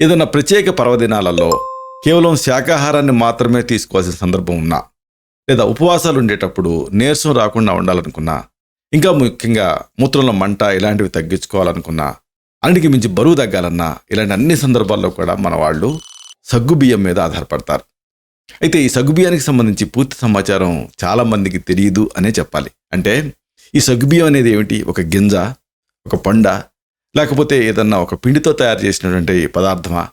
ఏదైనా ప్రత్యేక పర్వదినాలలో కేవలం శాకాహారాన్ని మాత్రమే తీసుకోవాల్సిన సందర్భం ఉన్నా లేదా ఉపవాసాలు ఉండేటప్పుడు నీరసం రాకుండా ఉండాలనుకున్నా ఇంకా ముఖ్యంగా మూత్రంలో మంట ఇలాంటివి తగ్గించుకోవాలనుకున్నా అన్నిటికి మించి బరువు తగ్గాలన్నా ఇలాంటి అన్ని సందర్భాల్లో కూడా మన వాళ్ళు సగ్గుబియ్యం మీద ఆధారపడతారు. అయితే ఈ సగ్గుబియ్యానికి సంబంధించి పూర్తి సమాచారం చాలా మందికి తెలియదు అనే చెప్పాలి. అంటే ఈ సగ్గుబియ్యం అనేది ఏమిటి? ఒక గింజ ఒక పండ లేకపోతే ఏదన్నా ఒక పిండితో తయారు చేసినటువంటి పదార్థమా?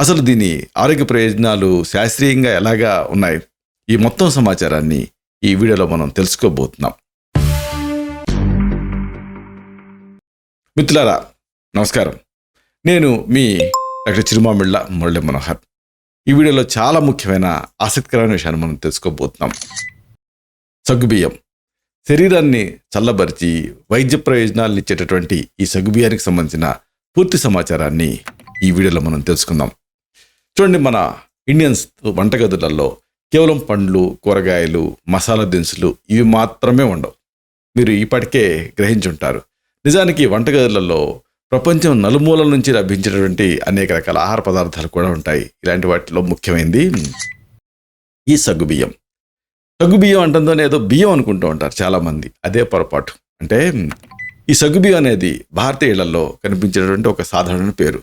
అసలు దీని ఆరోగ్య ప్రయోజనాలు శాస్త్రీయంగా ఎలాగా ఉన్నాయి? ఈ మొత్తం సమాచారాన్ని ఈ వీడియోలో మనం తెలుసుకోబోతున్నాం. మిత్రులారా నమస్కారం. నేను మీ డాక్టర్ చిరుమామిళ్ళ మురళి మనోహర్. ఈ వీడియోలో చాలా ముఖ్యమైన ఆసక్తికరమైన విషయాన్ని మనం తెలుసుకోబోతున్నాం. సగ్గుబియ్యం. శరీరాన్ని చల్లబరిచి వైద్య ప్రయోజనాలను ఇచ్చేటటువంటి ఈ సగుబియానికి సంబంధించిన పూర్తి సమాచారాన్ని ఈ వీడియోలో మనం తెలుసుకుందాం. చూడండి మన ఇండియన్స్ వంటగదులలో కేవలం పండ్లు కూరగాయలు మసాలా దినుసులు ఇవి మాత్రమే ఉండవు మీరు ఇప్పటికే గ్రహించుంటారు. నిజానికి వంటగదులలో ప్రపంచం నలుమూలల నుంచి లభించేటటువంటి అనేక రకాల ఆహార పదార్థాలు కూడా ఉంటాయి. ఇలాంటి వాటిలో ముఖ్యమైనది ఈ సగ్గుబియ్యం సగ్గుబియ్యం అంటుందోనే ఏదో బియ్యం అనుకుంటూ ఉంటారు చాలామంది. అదే పొరపాటు. అంటే ఈ సగ్గుబియ్యం అనేది భారతీయులలో కనిపించినటువంటి కనిపించేటటువంటి ఒక సాధారణ పేరు.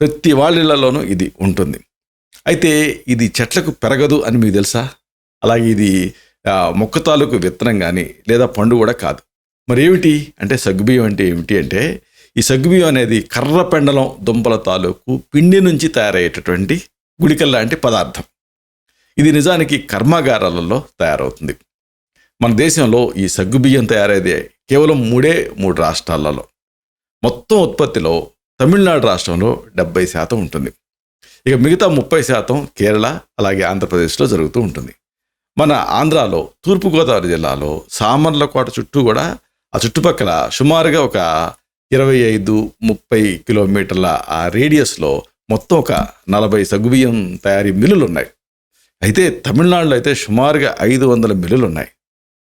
ప్రతి వాళ్ళ ఇది ఉంటుంది. అయితే ఇది చెట్లకు పెరగదు అని మీకు తెలుసా? అలాగే ఇది మొక్క తాలూకు విత్తనం కానీ లేదా పండు కూడా కాదు. మరి ఏమిటి అంటే సగ్గుబియ్యం అంటే ఏమిటి అంటే ఈ సగ్గుబియ్యం అనేది కర్ర పెండలం దుంపల తాలూకు పిండి నుంచి తయారయ్యేటటువంటి గుళికల్ లాంటి పదార్థం. ఇది నిజానికి కర్మాగారాలలో తయారవుతుంది. మన దేశంలో ఈ సగ్గుబియ్యం తయారయ్యేది కేవలం మూడే మూడు రాష్ట్రాలలో. మొత్తం ఉత్పత్తిలో తమిళనాడు రాష్ట్రంలో డెబ్బై శాతం ఉంటుంది. ఇక మిగతా ముప్పై శాతం కేరళ అలాగే ఆంధ్రప్రదేశ్లో జరుగుతూ ఉంటుంది. మన ఆంధ్రాలో తూర్పుగోదావరి జిల్లాలో సామర్లకోట చుట్టూ కూడా ఆ చుట్టుపక్కల సుమారుగా ఒక ఇరవై ఐదు ముప్పై కిలోమీటర్ల ఆ రేడియస్లో మొత్తం ఒక నలభై సగ్గుబియ్యం తయారీ మిల్లులు ఉన్నాయి అయితే తమిళనాడులో అయితే సుమారుగా ఐదు వందల మిల్లులు ఉన్నాయి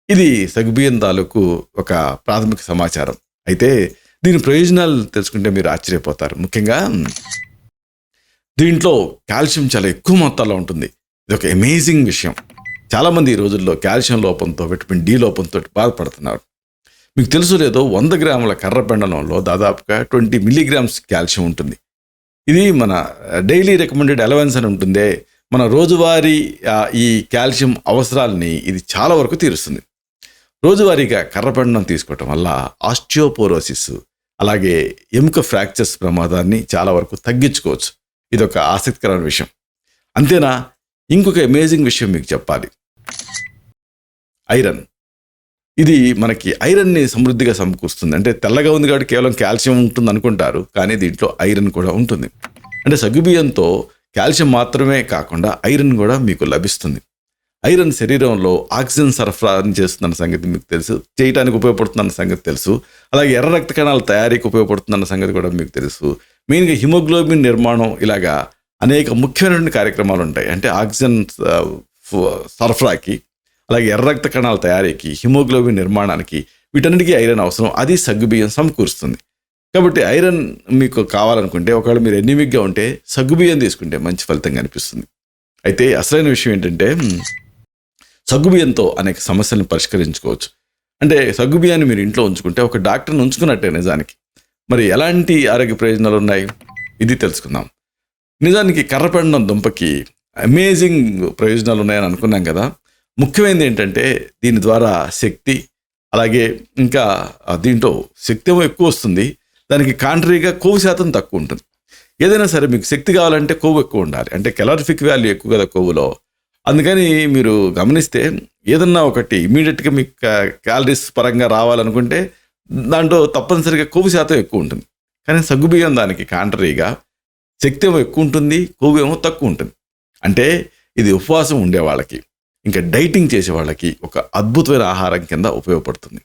ఇది సగ్గుబియ్యం తాలూకు ఒక ప్రాథమిక సమాచారం. అయితే దీని ప్రయోజనాలు తెలుసుకుంటే మీరు ఆశ్చర్యపోతారు. ముఖ్యంగా దీంట్లో కాల్షియం చాలా ఎక్కువ మొత్తాల్లో ఉంటుంది. ఇది ఒక అమేజింగ్ విషయం. చాలామంది ఈ రోజుల్లో కాల్షియం లోపంతో విటమిన్ డి లోపంతో బాధపడుతున్నారు. మీకు తెలుసు లేదో వంద గ్రాముల కర్ర పెండలంలో దాదాపుగా ట్వంటీ మిల్లీగ్రామ్స్ కాల్షియం ఉంటుంది. ఇది మన డైలీ రికమెండెడ్ అలవెన్స్ అని ఉంటుందే. మన రోజువారీ ఈ కాల్షియం అవసరాలని ఇది చాలా వరకు తీరుస్తుంది. రోజువారీగా కర్రపెండం తీసుకోవటం వల్ల ఆస్టియోపోరోసిస్ అలాగే ఎముక ఫ్రాక్చర్స్ ప్రమాదాన్ని చాలా వరకు తగ్గించుకోవచ్చు. ఇది ఒక ఆసక్తికరమైన విషయం. అంతేనా? ఇంకొక అమేజింగ్ విషయం మీకు చెప్పాలి. ఐరన్. ఇది మనకి ఐరన్ని సమృద్ధిగా సమకూరుస్తుంది. అంటే తెల్లగా ఉంది కాబట్టి కేవలం కాల్షియం ఉంటుంది అనుకుంటారు కానీ దీంట్లో ఐరన్ కూడా ఉంటుంది. అంటే సగ్గుబియ్యంతో కాల్షియం మాత్రమే కాకుండా ఐరన్ కూడా మీకు లభిస్తుంది. ఐరన్ శరీరంలో ఆక్సిజన్ సరఫరా చేస్తుందన్న సంగతి మీకు తెలుసు చేయడానికి ఉపయోగపడుతుందన్న సంగతి తెలుసు అలాగే ఎర్ర రక్త కణాల తయారీకి ఉపయోగపడుతుందన్న సంగతి కూడా మీకు తెలుసు. మెయిన్గా హిమోగ్లోబిన్ నిర్మాణం ఇలాగా అనేక ముఖ్యమైనటువంటి కార్యక్రమాలు ఉంటాయి. అంటే ఆక్సిజన్ సరఫరాకి అలాగే ఎర్ర రక్త కణాల తయారీకి హిమోగ్లోబిన్ నిర్మాణానికి వీటన్నిటికీ ఐరన్ అవసరం. అది సగ్గుబియ్యం సమకూరుస్తుంది. కాబట్టి ఐరన్ మీకు కావాలనుకుంటే ఒకవేళ మీరు ఎనిమిక్గా ఉంటే సగ్గుబియ్యం తీసుకుంటే మంచి ఫలితం కనిపిస్తుంది. అయితే అసలైన విషయం ఏంటంటే సగ్గుబియ్యంతో అనేక సమస్యలను పరిష్కరించుకోవచ్చు. అంటే సగ్గుబియ్యాన్ని మీరు ఇంట్లో ఉంచుకుంటే ఒక డాక్టర్ని ఉంచుకున్నట్టే నిజానికి. మరి ఎలాంటి ఆరోగ్య ప్రయోజనాలు ఉన్నాయి? ఇది తెలుసుకుందాం. నిజానికి కర్రపెండం దుంపకి అమేజింగ్ ప్రయోజనాలు ఉన్నాయని అనుకున్నాం కదా. ముఖ్యమైనది ఏంటంటే దీని ద్వారా శక్తి అలాగే ఇంకా దీంట్లో శక్తి ఎక్కువ వస్తుంది. దానికి కాంట్రీగా కొవ్వు శాతం తక్కువ ఉంటుంది. ఏదైనా సరే మీకు శక్తి కావాలంటే కొవ్వు ఎక్కువ ఉండాలి. అంటే కెలారిఫిక్ వాల్యూ ఎక్కువ కదా కొవ్వులో. అందుకని మీరు గమనిస్తే ఏదన్నా ఒకటి ఇమీడియట్గా మీకు క్యాలరీస్ పరంగా రావాలనుకుంటే దాంట్లో తప్పనిసరిగా కొవ్వు శాతం ఎక్కువ ఉంటుంది. కానీ సగ్గుబియ్యం దానికి కాంట్రీగా శక్తి ఏమో ఎక్కువ ఉంటుంది కొవ్వు ఏమో తక్కువ ఉంటుంది. అంటే ఇది ఉపవాసం ఉండే వాళ్ళకి ఇంకా డైటింగ్ చేసే వాళ్ళకి ఒక అద్భుతమైన ఆహారం కింద ఉపయోగపడుతుంది.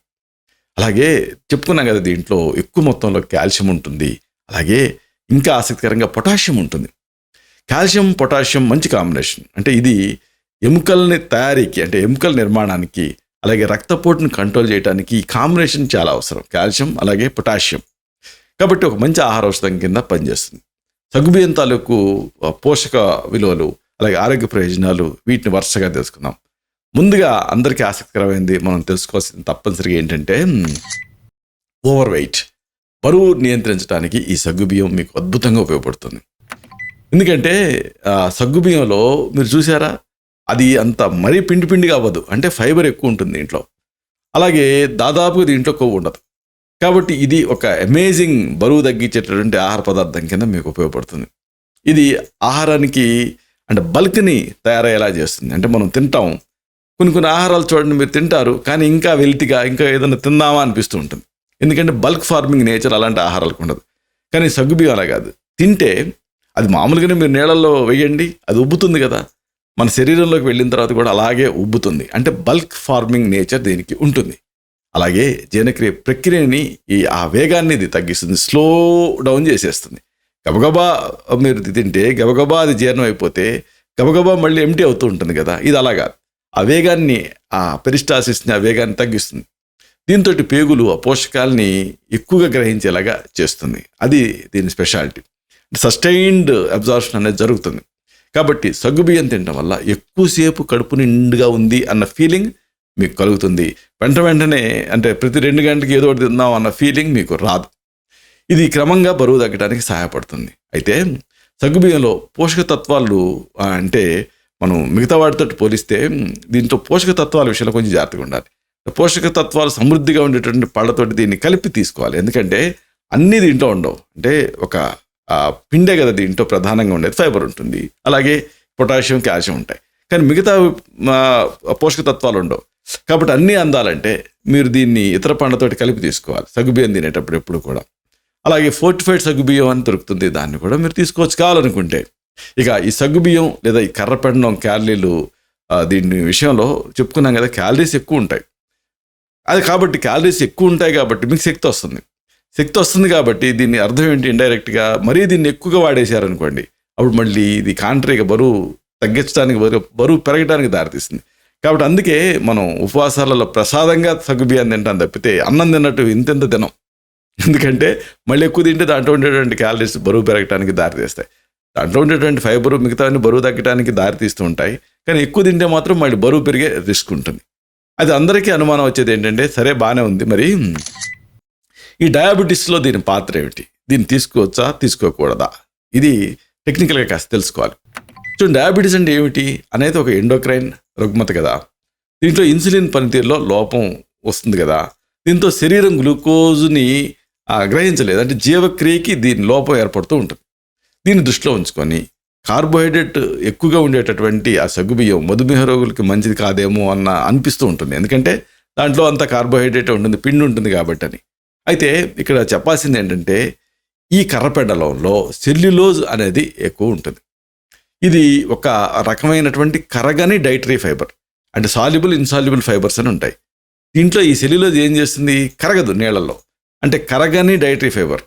అలాగే చెప్పుకున్నాం కదా దీంట్లో ఎక్కువ మొత్తంలో కాల్షియం ఉంటుంది. అలాగే ఇంకా ఆసక్తికరంగా పొటాషియం ఉంటుంది. కాల్షియం పొటాషియం మంచి కాంబినేషన్. అంటే ఇది ఎముకల్ని తయారీకి అంటే ఎముకల నిర్మాణానికి అలాగే రక్తపోటును కంట్రోల్ చేయడానికి ఈ కాంబినేషన్ చాలా అవసరం. కాల్షియం అలాగే పొటాషియం. కాబట్టి ఒక మంచి ఆహార ఔషధం కింద పనిచేస్తుంది. సగ్గుబియ్యం తాలూకు పోషక విలువలు అలాగే ఆరోగ్య ప్రయోజనాలు వీటిని వరుసగా తెలుసుకుందాం. ముందుగా అందరికీ ఆసక్తికరమైంది మనం తెలుసుకోవాల్సింది తప్పనిసరిగా ఏంటంటే ఓవర్ వెయిట్ బరువు నియంత్రించడానికి ఈ సగ్గుబియ్యం మీకు అద్భుతంగా ఉపయోగపడుతుంది. ఎందుకంటే సగ్గుబియ్యంలో మీరు చూసారా అది అంత మరీ పిండి పిండిగా అవ్వదు. అంటే ఫైబర్ ఎక్కువ ఉంటుంది దీంట్లో. అలాగే దాదాపుగా దీంట్లో కొవ్వు ఉండదు. కాబట్టి ఇది ఒక అమేజింగ్ బరువు తగ్గించేటటువంటి ఆహార పదార్థం కింద మీకు ఉపయోగపడుతుంది. ఇది ఆహారానికి అంటే బల్క్ని తయారయ్యేలా చేస్తుంది. అంటే మనం తింటాం కొన్ని కొన్ని ఆహారాలు చూడండి మీరు తింటారు కానీ ఇంకా వెల్తిగా ఇంకా ఏదైనా తిందామా అనిపిస్తూ ఉంటుంది. ఎందుకంటే బల్క్ ఫార్మింగ్ నేచర్ అలాంటి ఆహారాలకు ఉండదు. కానీ సగ్గుబియ్యం అలా కాదు. తింటే అది మామూలుగానే మీరు నీళ్ళల్లో వేయండి అది ఉబ్బుతుంది కదా. మన శరీరంలోకి వెళ్ళిన తర్వాత కూడా అలాగే ఉబ్బుతుంది. అంటే బల్క్ ఫార్మింగ్ నేచర్ దీనికి ఉంటుంది. అలాగే జీర్ణక్రియ ప్రక్రియని ఈ ఆ వేగాన్ని ఇది తగ్గిస్తుంది స్లో డౌన్ చేసేస్తుంది. గబగబా మీరు తింటే గబగబా అది జీర్ణం అయిపోతే గబగబా మళ్ళీ ఎంటీ అవుతూ ఉంటుంది కదా. ఇది అలాగా ఆ వేగాన్ని ఆ పెరిస్టాసిస్ని ఆ వేగాన్ని తగ్గిస్తుంది. దీంతో పేగులు ఆ పోషకాలని ఎక్కువగా గ్రహించేలాగా చేస్తుంది. అది దీని స్పెషాలిటీ. సస్టైన్డ్ అబ్జార్ప్షన్ అనేది జరుగుతుంది. కాబట్టి సగ్గుబియ్యం తినడం వల్ల ఎక్కువసేపు కడుపు నిండుగా ఉంది అన్న ఫీలింగ్ మీకు కలుగుతుంది. వెంట వెంటనే అంటే ప్రతి రెండు గంటలకి ఏదో ఒకటి తిందాం అన్న ఫీలింగ్ మీకు రాదు. ఇది క్రమంగా బరువు తగ్గడానికి సహాయపడుతుంది. అయితే సగ్గుబియ్యంలో పోషక తత్వాలు అంటే మనం మిగతా వాటితో పోలిస్తే దీంతో పోషక తత్వాల విషయంలో కొంచెం జాగ్రత్తగా ఉండాలి. పోషక తత్వాలు సమృద్ధిగా ఉండేటువంటి పళ్ళతోటి దీన్ని కలిపి తీసుకోవాలి. ఎందుకంటే అన్ని దీంట్లో ఉండవు. అంటే ఒక పిండే కదా దీంట్లో ప్రధానంగా ఉండేది. ఫైబర్ ఉంటుంది. అలాగే పొటాషియం కాల్షియం ఉంటాయి. కానీ మిగతా పోషక తత్వాలు ఉండవు. కాబట్టి అన్నీ అందాలంటే మీరు దీన్ని ఇతర పండ్లతోటి కలిపి తీసుకోవాలి. సగ్గుబియ్యం తినేటప్పుడు ఎప్పుడు కూడా. అలాగే ఫోర్టిఫైడ్ సగ్గుబియ్యం అని దొరుకుతుంది. దాన్ని కూడా మీరు తీసుకోవచ్చు. కావాలనుకుంటే ఇక ఈ సగ్గుబియ్యం లేదా ఈ కర్రపెండం క్యాలరీలు దీని విషయంలో చెప్పుకున్నాం కదా క్యాలరీస్ ఎక్కువ ఉంటాయి. అది కాబట్టి క్యాలరీస్ ఎక్కువ ఉంటాయి కాబట్టి మీకు శక్తి వస్తుంది. శక్తి వస్తుంది కాబట్టి దీన్ని అర్థం ఏంటి ఇండైరెక్ట్గా? మరీ దీన్ని ఎక్కువగా వాడేశారనుకోండి అప్పుడు మళ్ళీ ఇది కాంట్రీగా బరువు తగ్గించడానికి బరువు బరువు పెరగడానికి దారితీస్తుంది. కాబట్టి అందుకే మనం ఉపవాసాలలో ప్రసాదంగా సగ్గుబియ్యాన్ని తింటాం తప్పితే అన్నం తిన్నట్టు ఇంతెంత తినం. ఎందుకంటే మళ్ళీ ఎక్కువ తింటే దాంట్లో ఉండేటువంటి క్యాలరీస్ బరువు పెరగడానికి దారితీస్తాయి. దాంట్లో ఉండేటువంటి ఫైబర్ మిగతావన్నీ బరువు తగ్గడానికి దారితీస్తూ ఉంటాయి. కానీ ఎక్కువ తింటే మాత్రం మళ్ళీ బరువు పెరిగే రిస్క్ ఉంటుంది. అది అందరికీ అనుమానం వచ్చేది ఏంటంటే సరే బాగానే ఉంది మరి ఈ డయాబెటీస్లో దీని పాత్ర ఏమిటి? దీన్ని తీసుకోవచ్చా? తీసుకోకూడదా? ఇది టెక్నికల్గా కాస్త తెలుసుకోవాలి. చూడండి డయాబెటీస్ అంటే ఏమిటి అనేది ఒక ఎండోక్రైన్ రుగ్మత కదా. దీంట్లో ఇన్సులిన్ పనితీరులో లోపం వస్తుంది కదా. దీంతో శరీరం గ్లూకోజ్ని గ్రహించలేదు. అంటే జీవక్రియకి దీని లోపం ఏర్పడుతూ ఉంటుంది. దీన్ని దృష్టిలో ఉంచుకొని కార్బోహైడ్రేట్ ఎక్కువగా ఉండేటటువంటి ఆ సగ్గుబియ్యం మధుమేహ రోగులకి మంచిది కాదేమో అన్న అనిపిస్తూ ఉంటుంది. ఎందుకంటే దాంట్లో అంత కార్బోహైడ్రేట్ ఉంటుంది పిండి ఉంటుంది కాబట్టి అని అయితే ఇక్కడ చెప్పాల్సింది ఏంటంటే ఈ కర్రపెండలంలో సెల్యులోజ్ అనేది ఎక్కువ ఉంటుంది. ఇది ఒక రకమైనటువంటి కరగని డైటరీ ఫైబర్ అంటే సాల్యుబుల్ ఇన్సాల్యుబుల్ ఫైబర్స్ అని ఉంటాయి. దీంట్లో ఈ సెల్యులోజ్ ఏం చేస్తుంది? కరగదు నీళ్ళల్లో. అంటే కరగని డైటరీ ఫైబర్.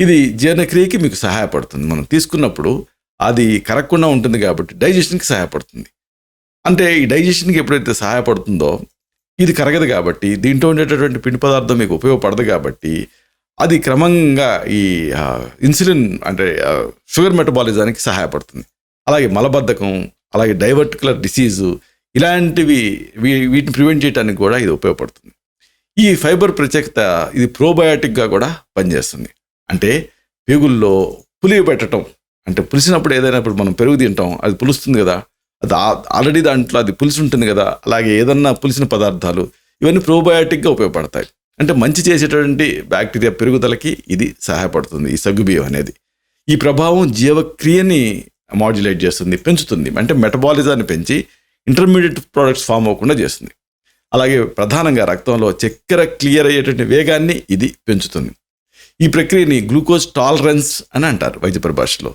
ఇది జీర్ణక్రియకి మీకు సహాయపడుతుంది. మనం తీసుకున్నప్పుడు అది కరగకుండా ఉంటుంది కాబట్టి డైజెషన్కి సహాయపడుతుంది. అంటే ఈ డైజెషన్కి ఎప్పుడైతే సహాయపడుతుందో ఇది కరగదు కాబట్టి దీంట్లో ఉండేటటువంటి పిండి పదార్థం మీకు ఉపయోగపడదు కాబట్టి అది క్రమంగా ఈ ఇన్సులిన్ అంటే షుగర్ మెటబాలిజానికి సహాయపడుతుంది. అలాగే మలబద్ధకం అలాగే డైవర్టికులర్ డిసీజు ఇలాంటివి వీ- వీటిని ప్రివెంట్ చేయడానికి కూడా ఇది ఉపయోగపడుతుంది. ఈ ఫైబర్ ప్రత్యేకత ఇది ప్రోబయాటిక్గా కూడా పనిచేస్తుంది. అంటే పేగుల్లో పులివి పెట్టడం అంటే పులిసినప్పుడు ఏదైనా ఇప్పుడు మనం పెరుగు తింటాం అది పులుస్తుంది కదా అది ఆల్రెడీ దాంట్లో అది పులిసి ఉంటుంది కదా అలాగే ఏదన్నా పులిసిన పదార్థాలు ఇవన్నీ ప్రోబయాటిక్గా ఉపయోగపడతాయి. అంటే మంచి చేసేటటువంటి బ్యాక్టీరియా పెరుగుదలకి ఇది సహాయపడుతుంది ఈ సగ్గుబియ్యం అనేది. ఈ ప్రభావం జీవక్రియని మాడ్యులేట్ చేస్తుంది పెంచుతుంది. అంటే మెటబాలిజాన్ని పెంచి ఇంటర్మీడియట్ ప్రోడక్ట్స్ ఫామ్ అవ్వకుండా చేస్తుంది. అలాగే ప్రధానంగా రక్తంలో చక్కెర క్లియర్ అయ్యేటువంటి వేగాన్ని ఇది పెంచుతుంది. ఈ ప్రక్రియని గ్లూకోజ్ టాలరెన్స్ అని అంటారు వైద్య పరిభాషలో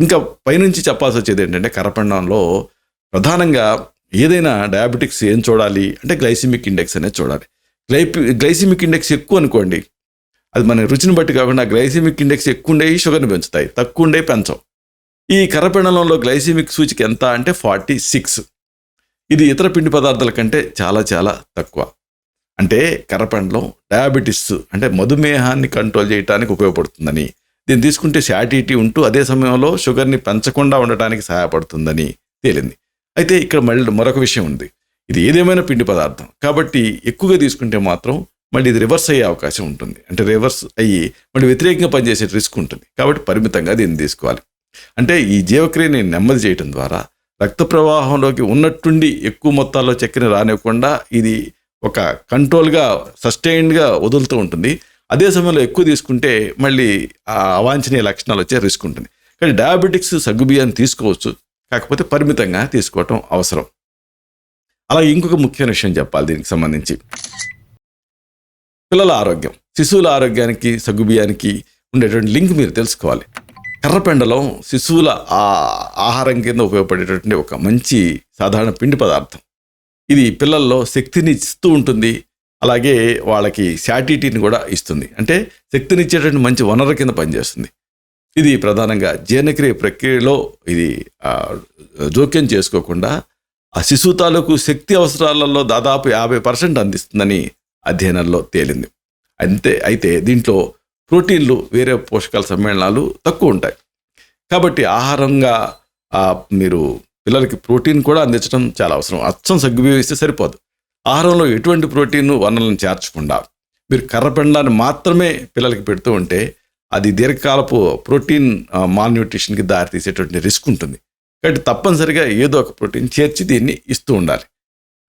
ఇంకా పైనుంచి చెప్పాల్సి వచ్చేది ఏంటంటే కరపండంలో ప్రధానంగా ఏదైనా డయాబెటిక్స్ ఏం చూడాలి? అంటే గ్లైసిమిక్ ఇండెక్స్ అనేది చూడాలి. గ్లైపి గ్లైసిమిక్ ఇండెక్స్ ఎక్కువ అనుకోండి. అది మన రుచిని బట్టి కాకుండా గ్లైసిమిక్ ఇండెక్స్ ఎక్కువ ఉండేవి షుగర్ని పెంచుతాయి. తక్కువ ఉండే పెంచవు. ఈ కర్రపెండలంలో గ్లైసిమిక్ సూచిక ఎంత అంటే ఫార్టీ సిక్స్. ఇది ఇతర పిండి పదార్థాల కంటే చాలా చాలా తక్కువ. అంటే కర్రపండ్లం డయాబెటిస్ అంటే మధుమేహాన్ని కంట్రోల్ చేయడానికి ఉపయోగపడుతుందని దీన్ని తీసుకుంటే శాటిటీ ఉంటూ అదే సమయంలో షుగర్ని పెంచకుండా ఉండటానికి సహాయపడుతుందని తేలింది. అయితే ఇక్కడ మళ్ళీ మరొక విషయం ఉంది. ఇది ఏదేమైనా పిండి పదార్థం. కాబట్టి ఎక్కువగా తీసుకుంటే మాత్రం మళ్ళీ ఇది రివర్స్ అయ్యే అవకాశం ఉంటుంది. అంటే రివర్స్ అయ్యి మళ్ళీ వ్యతిరేకంగా పనిచేసే రిస్క్ ఉంటుంది. కాబట్టి పరిమితంగా దీన్ని తీసుకోవాలి. అంటే ఈ జీవక్రియని నెమ్మది చేయటం ద్వారా రక్త ప్రవాహంలోకి ఉన్నట్టుండి ఎక్కువ మొత్తాల్లో చక్కెర రానివ్వకుండా ఇది ఒక కంట్రోల్గా సస్టైన్డ్గా వదులుతూ ఉంటుంది. అదే సమయంలో ఎక్కువ తీసుకుంటే మళ్ళీ ఆ అవాంఛనీయ లక్షణాలు వచ్చే రిస్క్ ఉంటుంది. కానీ డయాబెటిక్స్ సగ్గుబియ్యాన్ని తీసుకోవచ్చు. కాకపోతే పరిమితంగా తీసుకోవటం అవసరం. అలాగే ఇంకొక ముఖ్యమైన విషయం చెప్పాలి దీనికి సంబంధించి. పిల్లల ఆరోగ్యం. శిశువుల ఆరోగ్యానికి సగ్గుబియ్యానికి ఉండేటువంటి లింక్ మీరు తెలుసుకోవాలి. కర్రపెండలం శిశువుల ఆహారం కింద ఉపయోగపడేటటువంటి ఒక మంచి సాధారణ పిండి పదార్థం. ఇది పిల్లల్లో శక్తిని ఇస్తూ ఉంటుంది. అలాగే వాళ్ళకి శాటిటీని కూడా ఇస్తుంది. అంటే శక్తినిచ్చేటువంటి మంచి వనరు కింద పనిచేస్తుంది. ఇది ప్రధానంగా జీర్ణక్రియ ప్రక్రియలో ఇది జోక్యం చేసుకోకుండా ఆ శిశువు తాలూకు శక్తి అవసరాలలో దాదాపు యాభై పర్సెంట్ అందిస్తుందని అధ్యయనంలో తేలింది. అంతే అయితే దీంట్లో ప్రోటీన్లు వేరే పోషకాల సమ్మేళనాలు తక్కువ ఉంటాయి. కాబట్టి ఆహారంగా మీరు పిల్లలకి ప్రోటీన్ కూడా అందించడం చాలా అవసరం. అచ్చం సగ్గుబియ్యం సరిపోదు. ఆహారంలో ఎటువంటి ప్రోటీన్ వనరులను చేర్చకుండా మీరు కర్రపెండాన్ని మాత్రమే పిల్లలకి పెడుతూ ఉంటే అది దీర్ఘకాలపు ప్రోటీన్ మాల్న్యూట్రిషన్కి దారితీసేటువంటి రిస్క్ ఉంటుంది. కాబట్టి తప్పనిసరిగా ఏదో ఒక ప్రోటీన్ చేర్చి దీన్ని ఇస్తూ ఉండాలి.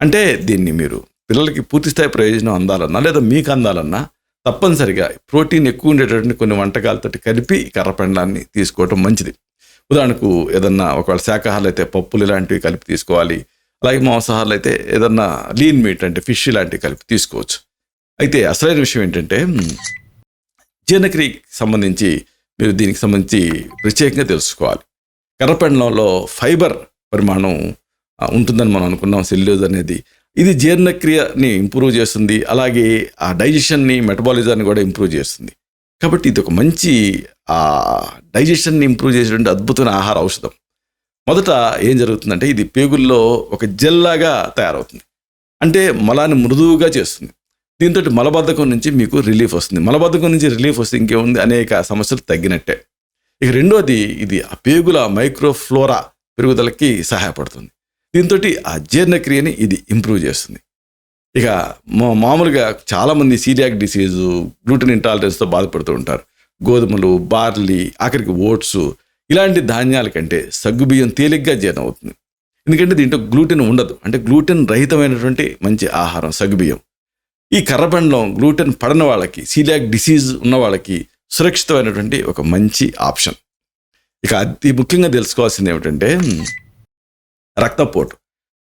అంటే దీన్ని మీరు పిల్లలకి పూర్తిస్థాయి ప్రయోజనం అందాలన్నా లేదా మీకు అందాలన్నా తప్పనిసరిగా ప్రోటీన్ ఎక్కువ ఉండేటటువంటి కొన్ని వంటకాలతోటి కలిపి కర్రపెండాన్ని తీసుకోవటం మంచిది. ఉదాహరణకు ఏదన్నా ఒకవేళ శాకాహారాలు అయితే పప్పులు ఇలాంటివి కలిపి తీసుకోవాలి. అలాగే మాంసాహారాలు అయితే ఏదన్నా లీన్ మీట్ అంటే ఫిష్ ఇలాంటివి కలిపి తీసుకోవచ్చు. అయితే అసలైన విషయం ఏంటంటే జీర్ణక్రియకి సంబంధించి మీరు దీనికి సంబంధించి ప్రత్యేకంగా తెలుసుకోవాలి. కర్రపెండలంలో ఫైబర్ పరిమాణం ఉంటుందని మనం అనుకున్నాం. సెల్యూజ్ అనేది ఇది జీర్ణక్రియని ఇంప్రూవ్ చేస్తుంది. అలాగే ఆ డైజెషన్ని మెటబాలిజాన్ని కూడా ఇంప్రూవ్ చేస్తుంది. కాబట్టి ఇది ఒక మంచి ఆ డైజెషన్ని ఇంప్రూవ్ చేసేటువంటి అద్భుతమైన ఆహార ఔషధం. మొదట ఏం జరుగుతుందంటే ఇది పేగుల్లో ఒక జెల్లాగా తయారవుతుంది. అంటే మలాన్ని మృదువుగా చేస్తుంది. దీంతో మలబద్ధకం నుంచి మీకు రిలీఫ్ వస్తుంది. మలబద్ధకం నుంచి రిలీఫ్ వస్తే ఇంకేముంది? అనేక సమస్యలు తగ్గినట్టే. ఇక రెండోది ఇది ఆ పేగుల మైక్రోఫ్లోరా పెరుగుదలకి సహాయపడుతుంది. దీంతో ఆ జీర్ణక్రియని ఇది ఇంప్రూవ్ చేస్తుంది. ఇక మా మామూలుగా చాలామంది సీరియాక్ డిసీజు గ్లూటెన్ ఇంటాలరెన్స్తో బాధపడుతూ ఉంటారు. గోధుమలు బార్లీ ఆఖరికి ఓట్స్ ఇలాంటి ధాన్యాల కంటే సగ్గుబియ్యం తేలిగ్గా జీర్ణం అవుతుంది. ఎందుకంటే దీంట్లో గ్లూటెన్ ఉండదు. అంటే గ్లూటెన్ రహితమైనటువంటి మంచి ఆహారం సగ్గుబియ్యం ఈ కర్రబండం గ్లూటెన్ పడని వాళ్ళకి సీలియాక్ డిసీజ్ ఉన్న వాళ్ళకి సురక్షితమైనటువంటి ఒక మంచి ఆప్షన్. ఇక అతి ముఖ్యంగా తెలుసుకోవాల్సింది ఏమిటంటే రక్తపోటు.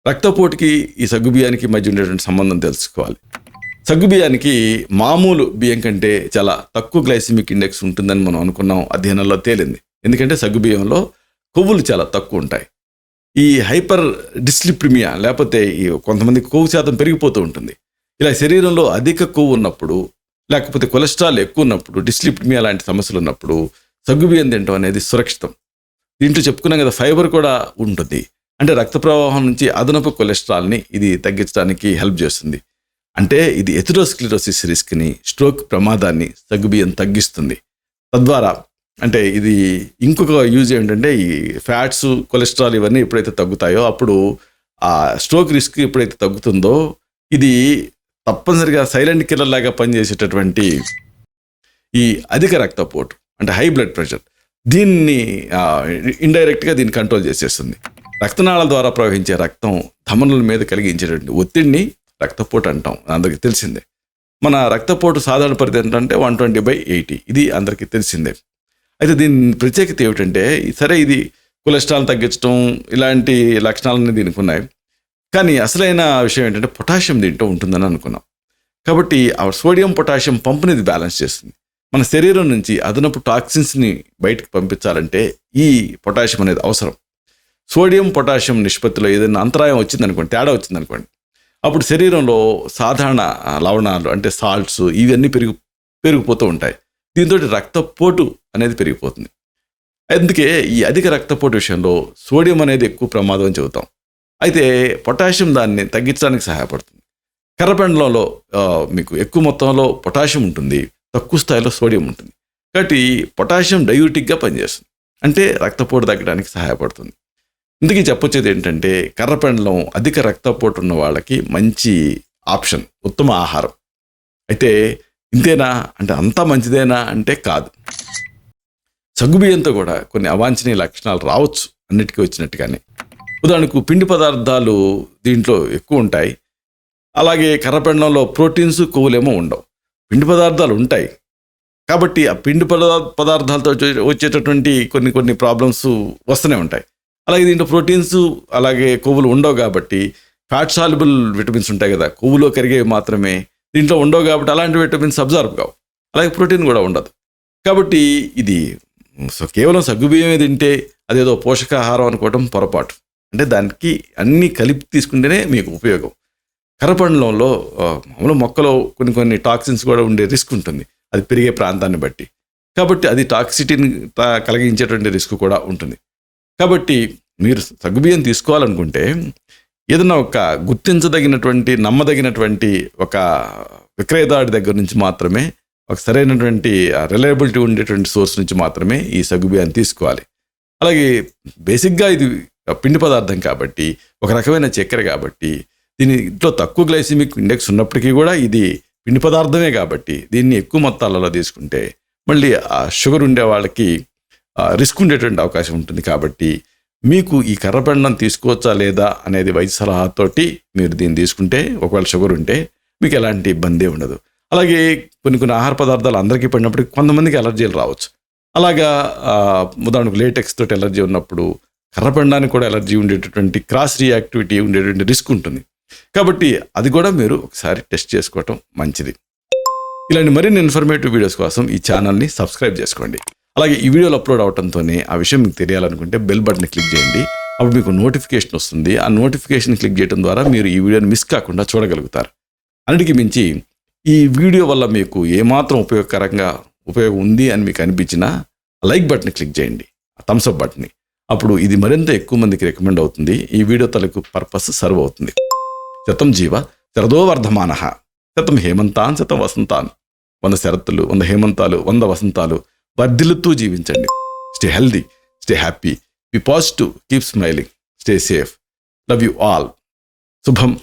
రక్తపోటుకి ఈ సగ్గుబియ్యానికి మధ్య ఉండేటువంటి సంబంధం తెలుసుకోవాలి. సగ్గుబియ్యానికి మామూలు బియ్యం కంటే చాలా తక్కువ గ్లైసిమిక్ ఇండెక్స్ ఉంటుందని మనం అనుకున్నాం అధ్యయనంలో తేలింది. ఎందుకంటే సగ్గుబియ్యంలో కొవ్వులు చాలా తక్కువ ఉంటాయి. ఈ హైపర్ డిస్లిప్రిమియా లేకపోతే ఈ కొంతమంది కొవ్వు శాతం పెరిగిపోతూ ఉంటుంది. ఇలా శరీరంలో అధిక కొవ్వు ఉన్నప్పుడు లేకపోతే కొలెస్ట్రాల్ ఎక్కువ ఉన్నప్పుడు డిస్లిప్రిమియా లాంటి సమస్యలు ఉన్నప్పుడు సగ్గుబియ్యం తినడం అనేది సురక్షితం. దీంట్లో చెప్పుకున్నాం కదా ఫైబర్ కూడా ఉంటుంది. అంటే రక్త ప్రవాహం నుంచి అదనపు కొలెస్ట్రాల్ని ఇది తగ్గించడానికి హెల్ప్ చేస్తుంది. అంటే ఇది ఎథిరోస్క్లిరోసిస్ రిస్క్ని స్ట్రోక్ ప్రమాదాన్ని సగ్గుబియ్యం తగ్గిస్తుంది. తద్వారా అంటే ఇది ఇంకొక యూజ్ ఏంటంటే ఈ ఫ్యాట్స్ కొలెస్ట్రాల్ ఇవన్నీ ఎప్పుడైతే తగ్గుతాయో అప్పుడు ఆ స్ట్రోక్ రిస్క్ ఎప్పుడైతే తగ్గుతుందో ఇది తప్పనిసరిగా సైలెంట్ కిల్లర్ లాగా పనిచేసేటటువంటి ఈ అధిక రక్తపోటు అంటే హై బ్లడ్ ప్రెషర్ దీన్ని ఇండైరెక్ట్గా దీన్ని కంట్రోల్ చేసేస్తుంది. రక్తనాళాల ద్వారా ప్రవహించే రక్తం ధమనుల మీద కలిగించేటువంటి ఒత్తిడిని రక్తపోటు అంటాం. అందరికీ తెలిసిందే. మన రక్తపోటు సాధారణ పరిధి ఏంటంటే వన్ ట్వంటీ బై ఎయిటీ. ఇది అందరికీ తెలిసిందే. అయితే దీని ప్రత్యేకత ఏమిటంటే సరే ఇది కొలెస్ట్రాల్ తగ్గించడం ఇలాంటి లక్షణాలన్నీ దీనికి ఉన్నాయి. కానీ అసలైన విషయం ఏంటంటే పొటాషియం దీంట్లో ఉంటుందని అనుకున్నాం. కాబట్టి ఆ సోడియం పొటాషియం పంపుని ఇది బ్యాలెన్స్ చేస్తుంది. మన శరీరం నుంచి అదనపు టాక్సిన్స్ని బయటకు పంపించాలంటే ఈ పొటాషియం అనేది అవసరం. సోడియం పొటాషియం నిష్పత్తిలో ఏదైనా అంతరాయం వచ్చిందనుకోండి తేడా వచ్చిందనుకోండి అప్పుడు శరీరంలో సాధారణ లవణాలు అంటే సాల్ట్స్ ఇవన్నీ పెరిగి పెరిగిపోతూ ఉంటాయి. దీంతో రక్తపోటు అనేది పెరిగిపోతుంది. అందుకే ఈ అధిక రక్తపోటు విషయంలో సోడియం అనేది ఎక్కువ ప్రమాదం అని చెబుతాం. అయితే పొటాషియం దాన్ని తగ్గించడానికి సహాయపడుతుంది. కర్రపెండలంలో మీకు ఎక్కువ మొత్తంలో పొటాషియం ఉంటుంది తక్కువ స్థాయిలో సోడియం ఉంటుంది. కాబట్టి పొటాషియం డయూటిక్గా పనిచేస్తుంది. అంటే రక్తపోటు తగ్గడానికి సహాయపడుతుంది. ఇందుకే చెప్పొచ్చేది ఏంటంటే కర్రపెండలం అధిక రక్తపోటు ఉన్న వాళ్ళకి మంచి ఆప్షన్ ఉత్తమ ఆహారం. అయితే ఇంతేనా? అంటే అంతా మంచిదేనా? అంటే కాదు. సగ్గుబియ్యంతో కూడా కొన్ని అవాంఛనీయ లక్షణాలు రావచ్చు అన్నిటికీ వచ్చినట్టుగానే. ఉదాహరణకు పిండి పదార్థాలు దీంట్లో ఎక్కువ ఉంటాయి. అలాగే కర్రపెండంలో ప్రోటీన్స్ కొవ్వులేమో ఉండవు. పిండి పదార్థాలు ఉంటాయి. కాబట్టి ఆ పిండి పదార్థాలతో వచ్చేటటువంటి కొన్ని కొన్ని ప్రాబ్లమ్స్ వస్తూనే ఉంటాయి. అలాగే దీంట్లో ప్రోటీన్స్ అలాగే కొవ్వులు ఉండవు కాబట్టి ఫ్యాట్ సాల్యుబుల్ విటమిన్స్ ఉంటాయి కదా కొవ్వులో కరిగేవి మాత్రమే దీంట్లో ఉండవు కాబట్టి అలాంటి విటమిన్స్ అబ్జర్వ్ కావు. అలాగే ప్రోటీన్ కూడా ఉండదు. కాబట్టి ఇది సో కేవలం సగ్గుబియ్యమే తింటే అదేదో పోషకాహారం అనుకోవటం పొరపాటు. అంటే దానికి అన్నీ కలిపి తీసుకుంటేనే మీకు ఉపయోగం. కరపండంలో మామూలు మొక్కలో కొన్ని కొన్ని టాక్సిన్స్ కూడా ఉండే రిస్క్ ఉంటుంది. అది పెరిగే ప్రాంతాన్ని బట్టి. కాబట్టి అది టాక్సిటీని కలిగించేటువంటి రిస్క్ కూడా ఉంటుంది. కాబట్టి మీరు సగ్గుబియ్యం తీసుకోవాలనుకుంటే ఏదైనా ఒక గుర్తించదగినటువంటి నమ్మదగినటువంటి ఒక విక్రయదారుడి దగ్గర నుంచి మాత్రమే ఒక సరైనటువంటి రిలయబిలిటీ ఉండేటువంటి సోర్స్ నుంచి మాత్రమే ఈ సగ్గుబియ్యాన్ని తీసుకోవాలి. అలాగే బేసిక్గా ఇది పిండి పదార్థం కాబట్టి ఒక రకమైన చక్కెర కాబట్టి దీని ఇంట్లో తక్కువ గ్లైసిమిక్ ఇండెక్స్ ఉన్నప్పటికీ కూడా ఇది పిండి పదార్థమే కాబట్టి దీన్ని ఎక్కువ మొత్తాలలో తీసుకుంటే మళ్ళీ ఆ షుగర్ ఉండే వాళ్ళకి రిస్క్ ఉండేటువంటి అవకాశం ఉంటుంది కాబట్టి మీకు ఈ కర్రపెండం తీసుకోవచ్చా లేదా అనేది వైద్య సలహాతోటి మీరు దీన్ని తీసుకుంటే ఒకవేళ షుగర్ ఉంటే మీకు ఎలాంటి ఇబ్బంది ఉండదు. అలాగే కొన్ని కొన్ని ఆహార పదార్థాలు అందరికీ పడినప్పుడు కొంతమందికి ఎలర్జీలు రావచ్చు. అలాగా ఉదాహరణకు లేటెక్స్ తోటి ఎలర్జీ ఉన్నప్పుడు కర్రపెండానికి కూడా ఎలర్జీ ఉండేటటువంటి క్రాస్ రియాక్టివిటీ ఉండేటువంటి రిస్క్ ఉంటుంది. కాబట్టి అది కూడా మీరు ఒకసారి టెస్ట్ చేసుకోవటం మంచిది. ఇలాంటి మరిన్ని ఇన్ఫర్మేటివ్ వీడియోస్ కోసం ఈ ఛానల్ని సబ్స్క్రైబ్ చేసుకోండి. అలాగే ఈ వీడియోలు అప్లోడ్ అవడంతోనే ఆ విషయం మీకు తెలియాలనుకుంటే బెల్ బటన్ క్లిక్ చేయండి. అప్పుడు మీకు నోటిఫికేషన్ వస్తుంది. ఆ నోటిఫికేషన్ క్లిక్ చేయడం ద్వారా మీరు ఈ వీడియోని మిస్ కాకుండా చూడగలుగుతారు. అన్నిటికీ మించి ఈ వీడియో వల్ల మీకు ఏమాత్రం ఉపయోగకరంగా ఉపయోగం ఉంది అని మీకు అనిపించినా లైక్ బటన్ క్లిక్ చేయండి. థమ్స్ అప్ బటన్ని అప్పుడు ఇది మరింత ఎక్కువ మందికి రికమెండ్ అవుతుంది. ఈ వీడియో తలకు పర్పస్ సర్వ్ అవుతుంది. శతం జీవ శరదో వర్ధమాన. శతం హేమంతాన్ శతం వసంతాన్. వంద శరత్తులు వంద హేమంతాలు వంద వసంతాలు. వర్ధిల్లుతూ జీవించండి. Stay healthy stay happy be positive keep smiling stay safe love you all శుభం